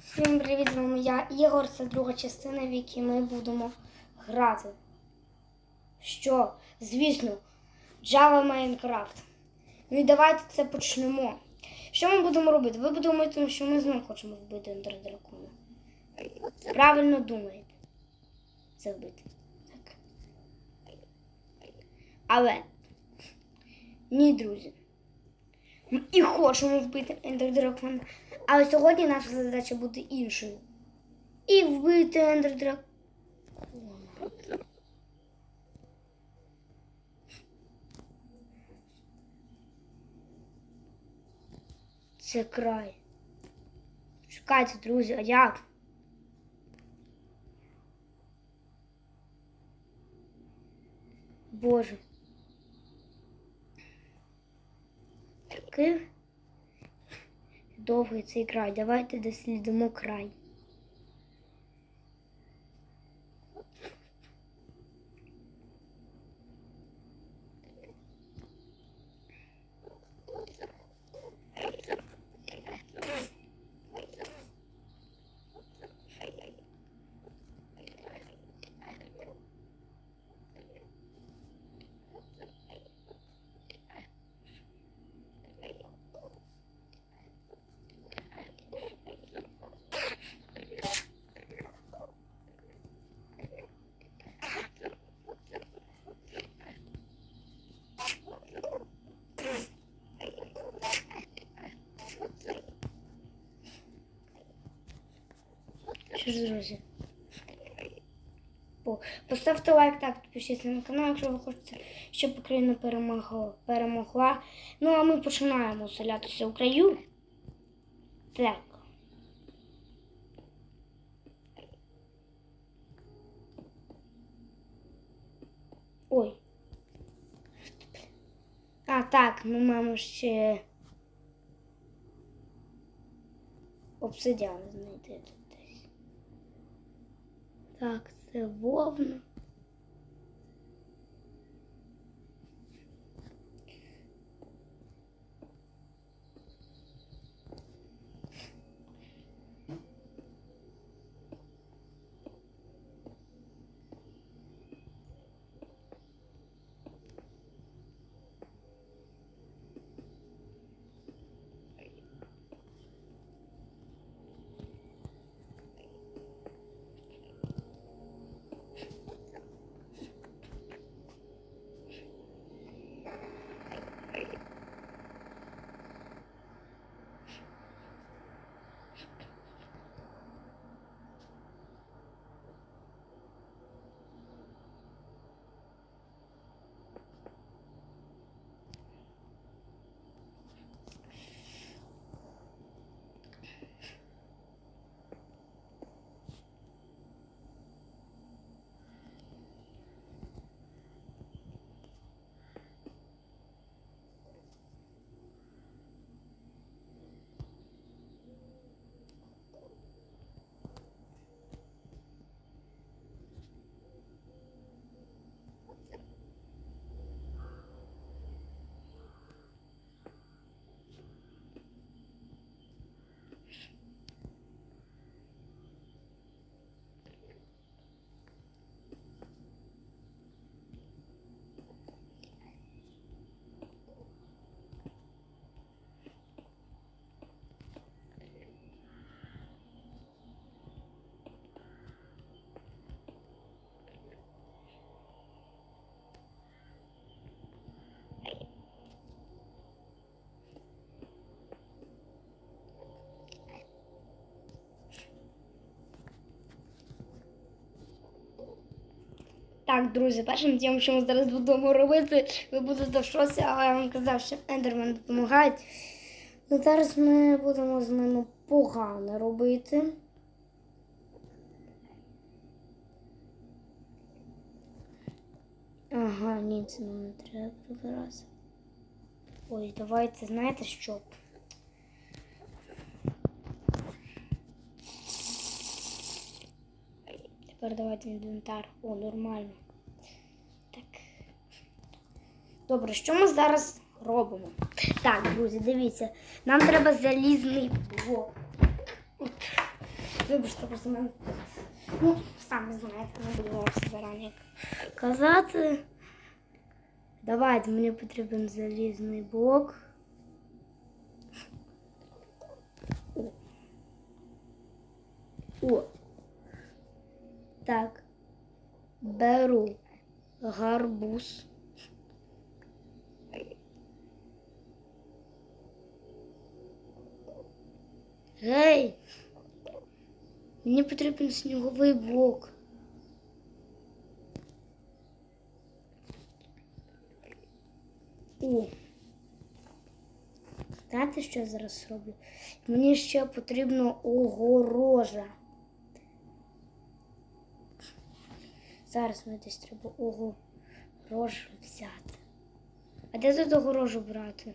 Всім привіт, з вами я Ігор. Це друга частина, в якій ми будемо грати. Що? Звісно, Java Minecraft. Ну і давайте це почнемо. Що ми будемо робити? Ви думаєте, що ми знову хочемо вбити ендердракона. Правильно думаєте. Це вбити. Так. Але. Ні, друзі. Ми і хочемо вбити ендердракона. Але сьогодні наша задача буде іншою. І вбити ендердракона. Це край. Чекайте, друзі, а як? Боже. Такий довгий цей край. Давайте дослідимо край. Що ж, друзі? По- Поставте лайк так, підпишіться на канал, якщо ви хочете, щоб Україна перемогла. перемогла. Ну а ми починаємо селятися в краю. Так. Ой. А, так, ми маємо ще обсидіан знайти. Так, це вовна. Так, друзі, першим тим, що ми зараз будемо робити, ви будете в шоці, але я вам казав, що ендермен допомагають. Ну зараз ми будемо з ними погано робити. Ага, ні, це нам не треба прибирати. Ой, давайте, знаєте що? Тепер давайте інвентар. О, нормально. Так. Добре, що ми зараз робимо? Так, друзі, дивіться. Нам треба залізний блок. Вибачте, просто мене. Ну, самі знаєте, не буду вам зарані казати. Давайте, мені потрібен залізний блок. О. О. Так. Беру гарбуз. Гей! Мені потрібен сніговий блок. О. Знаєте, що я зараз роблю? Мені ще потрібно огорожа. Зараз мені десь треба огорожу взяти. А де тут огорожу брати?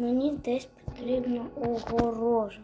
Мені десь потрібно огорожа.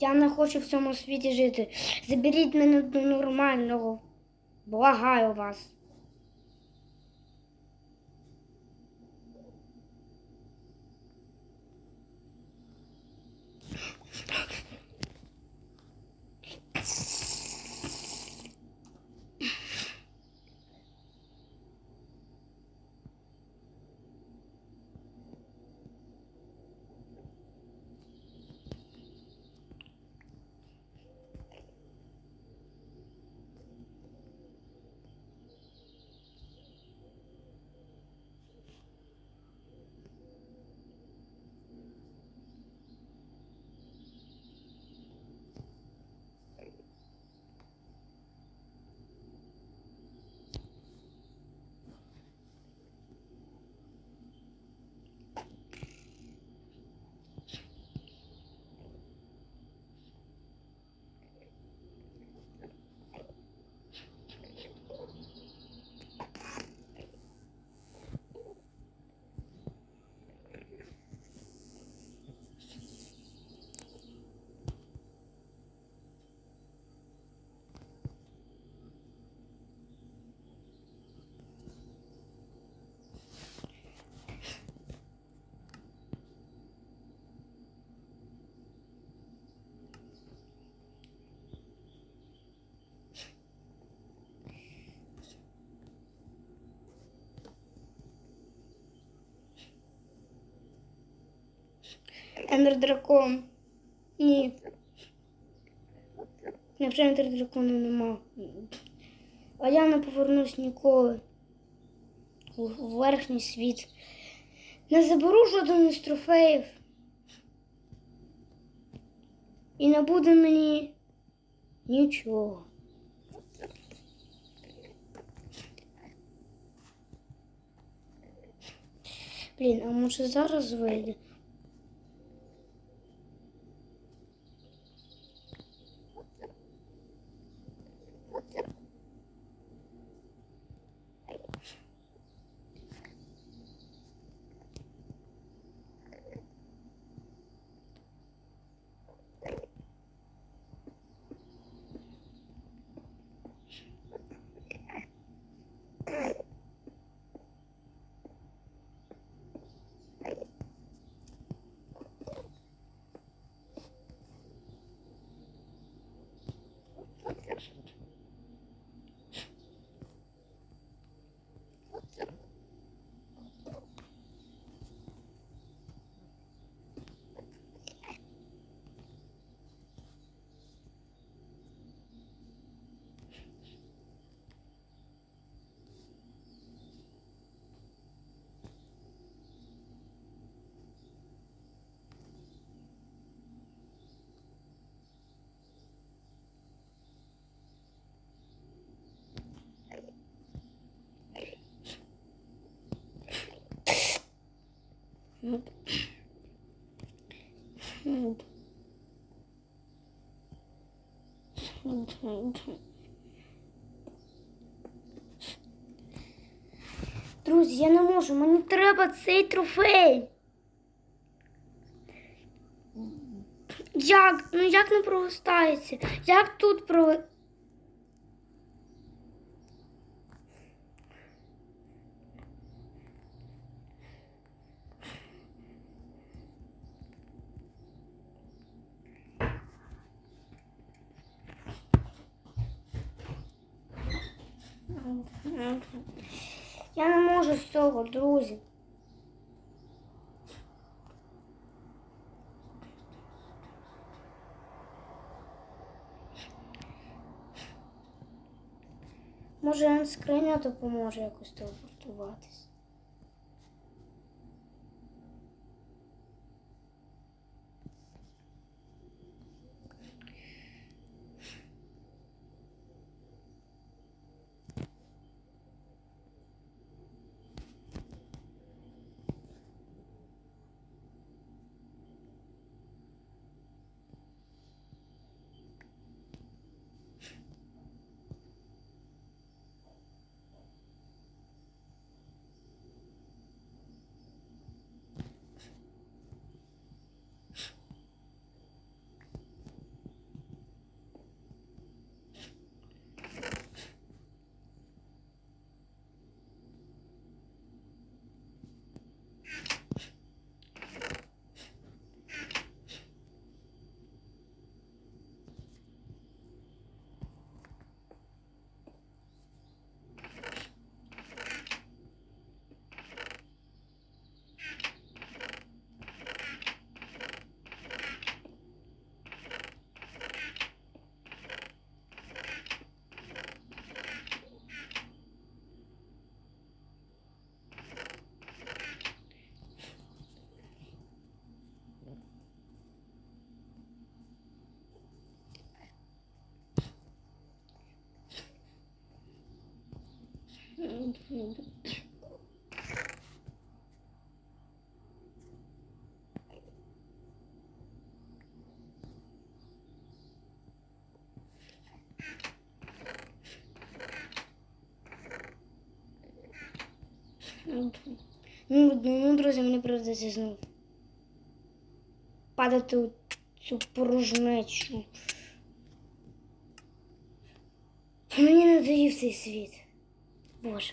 Я не хочу в цьому світі жити. Заберіть мене до нормального. Благаю вас. Ендер дракон. Ні. Невже ендер дракону нема. А я не повернусь ніколи. У верхній світ. Не заберу жоден із трофеїв. І не буде мені нічого. Блін, а може зараз вийде? questions. Друзі, я не можу, мені треба цей трофей. Як? Ну як не проростається? Як тут про. Я не можу з цього, друзі. Може, скриня допоможе якось телепортуватись. Ну, ну, друзі, мені прийдеться знов падати у цю порожнечу. Мені не доїв цей світ. Боже.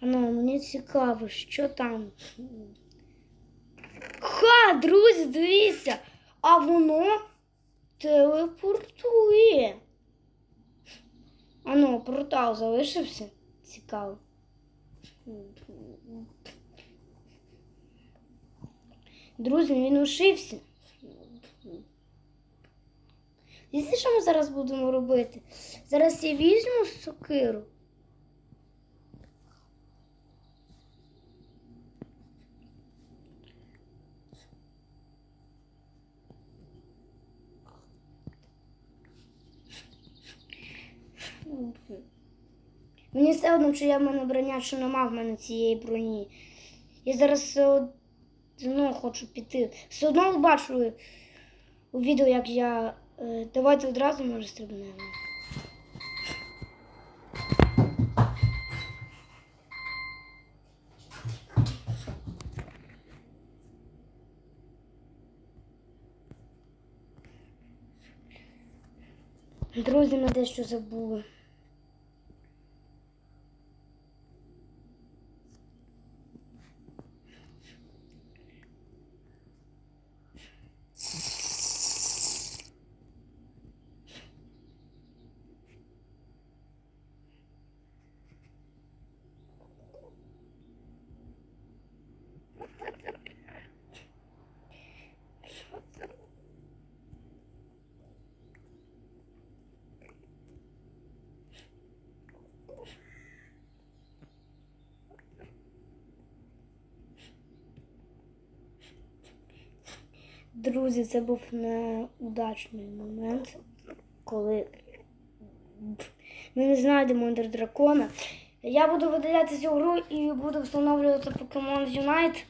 Ну, мені цікаво, що там. Ха, друзі, дивіться, а воно телепортує. Ану, портал залишився. Цікаво. Друзі, він ушився. Дивіться, що ми зараз будемо робити? Зараз я візьму сокиру. Мені все одно, чи я в мене броня, чи нема в мене цієї броні. Я зараз все одно хочу піти. Все одно бачу у відео, як я. е, Давайте одразу може стрибнемо. Друзі, ми дещо забули. Друзі, це був неудачний момент, коли ми не знайдемо ендердракона. Я буду видаляти цю гру і буду встановлювати Pokemon Unite,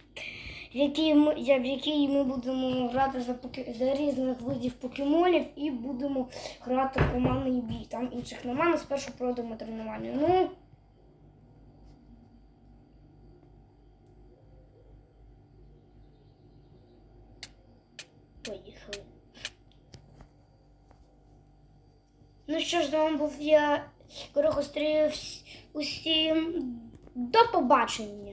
в якій ми, в якій ми будемо грати за, за різних видів покемонів і будемо грати командний бій. Там інших немає, ми спершу пройдемо тренування. Ну, Ну що ж, з вами був я, Корохострів. Усім до побачення.